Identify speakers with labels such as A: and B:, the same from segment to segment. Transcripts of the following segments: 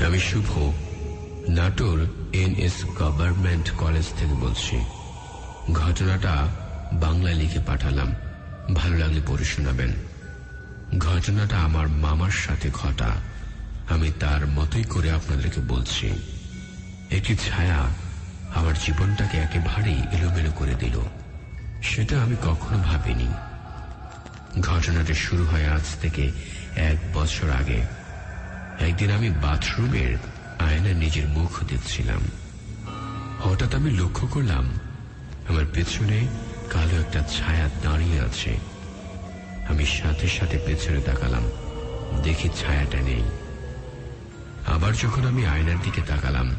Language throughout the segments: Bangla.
A: Shubho Natore N S government college থেকে বলছি। ঘটনাটা বাংলা লিখে পাঠালাম। ভালো লাগলে পড়ে শোনাবেন। ঘটনাটা আমার মামার সাথে ঘটা। আমি তার মতোই করে আপনাদেরকে বলছি। একটি ছায়া আমার জীবনটাকে একেবারেই এলোমেলো করে দিল। সেটা আমি কখনো ভাবিনি। ঘটনাটা শুরু হয় আজ থেকে এক বছর আগে। একদিন আমি বাথরুমের আয়না নিজের মুখ দেখছিলাম। হঠাৎ আমি লক্ষ্য করলাম, আমার পেছনে কালো একটা ছায়া দাঁড়িয়ে আছে। আমি সাথে সাথে পেছনে তাকালাম, দেখি ছায়াটা নেই। আবার যখন আমি আয়নার দিকে তাকালাম,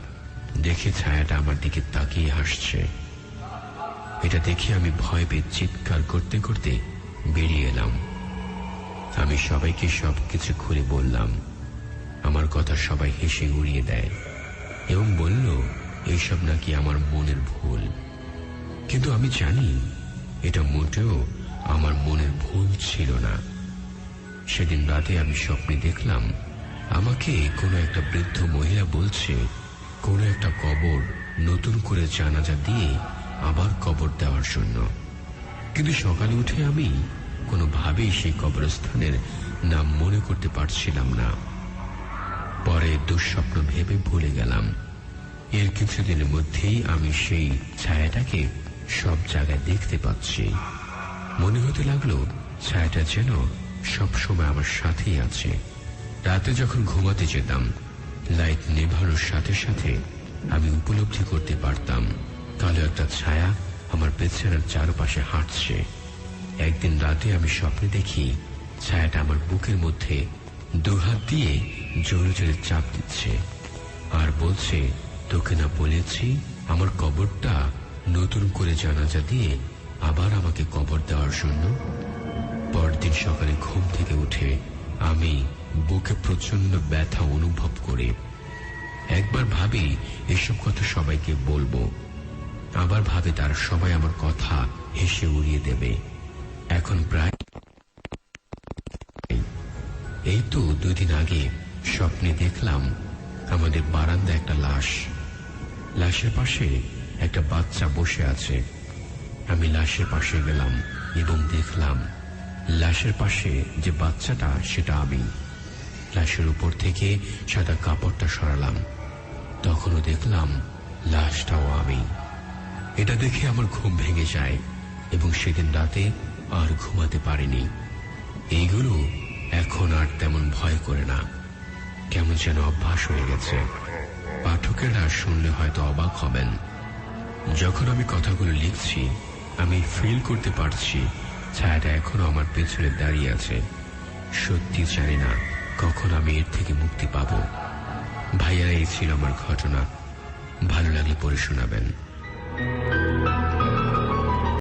A: দেখি ছায়াটা আমার দিকে তাকিয়ে হাসছে। এটা দেখে আমি ভয় পেয়ে চিৎকার করতে করতে বেরিয়ে এলাম। আমি সবাইকে সবকিছু খুলে বললাম আমার কথা সবাই হেসে উড়িয়ে দেয় এবং বলল, এইসব নাকি আমার মনের ভুল। কিন্তু আমি জানি এটা মোটেও আমার মনের ভুল ছিল না। সেদিন রাতে আমি স্বপ্নে দেখলাম, আমাকে কোনো একটা বৃদ্ধ মহিলা বলছে, কোনো একটা কবর নতুন করে জানাজা দিয়ে আবার কবর দেওয়ার জন্য। কিন্তু সকালে উঠে আমি কোনোভাবেই সেই কবরস্থানের নাম মনে করতে পারছিলাম না। পরে দুঃস্বপ্ন ভেবে ভুলে গেলাম। এর কিছুদিনের মধ্যেই আমি সেই ছায়াটাকে সব জায়গায় দেখতে পাচ্ছি। মনে হতে লাগল, ছায়াটা যেন সবসময় আমার সাথেই আছে। রাতে যখন ঘুমাতে যেতাম, লাইট নেভানোর সাথে সাথে আমি উপলব্ধি করতে পারতাম, কালো একটা ছায়া আমার পেছনের চারপাশে হাঁটছে। একদিন রাতে আমি স্বপ্নে দেখি, ছায়াটা আমার বুকের মধ্যে দুহাত দিয়ে জোরে জোরে চাপ দিচ্ছে। আর বলছে, তোকে না বলেছি, আমার কবরটা নতুন করে জানাজা দিয়ে আবার আমাকে কবর দেওয়ার জন্য? পরদিন সকালে ঘুম থেকে উঠে আমি বুকে প্রচণ্ড ব্যথা অনুভব করে একবার ভাবি, এসব কথা সবাইকে বলব। আবার ভাবে, তার সবাই আমার কথা হেসে উড়িয়ে দেবে। এখন প্রায় এই তো দুদিন আগে স্বপ্নে দেখলাম আমাদের বারান্দা একটা লাশ। লাশের পাশে একটা বাচ্চা বসে আছে। আমি লাশের পাশে গেলাম এবং দেখলাম লাশের পাশে যে বাচ্চাটা, সেটা আমি। লাশের উপর থেকে সাদা কাপড়টা সরালাম। তখনও দেখলাম লাশটাও আমি। এটা দেখে আমার ঘুম ভেঙে যায় এবং সেদিন রাতে আর ঘুমাতে পারিনি। এইগুলো এখন আর তেমন ভয় করে না। কেমন যেন অভ্যাস হয়ে গেছে। পাঠকেরা শুনলে হয়তো অবাক হবেন। যখন আমি কথাগুলো লিখছি, আমি ফিল করতে পারছি, ছায়াটা এখনও আমার পেছনে দাঁড়িয়ে আছে। সত্যি জানি না কখন আমি এর থেকে মুক্তি পাব। ভাইয়া, এই ছিল আমার ঘটনা। ভালো লাগলে পড়ে শোনাবেন।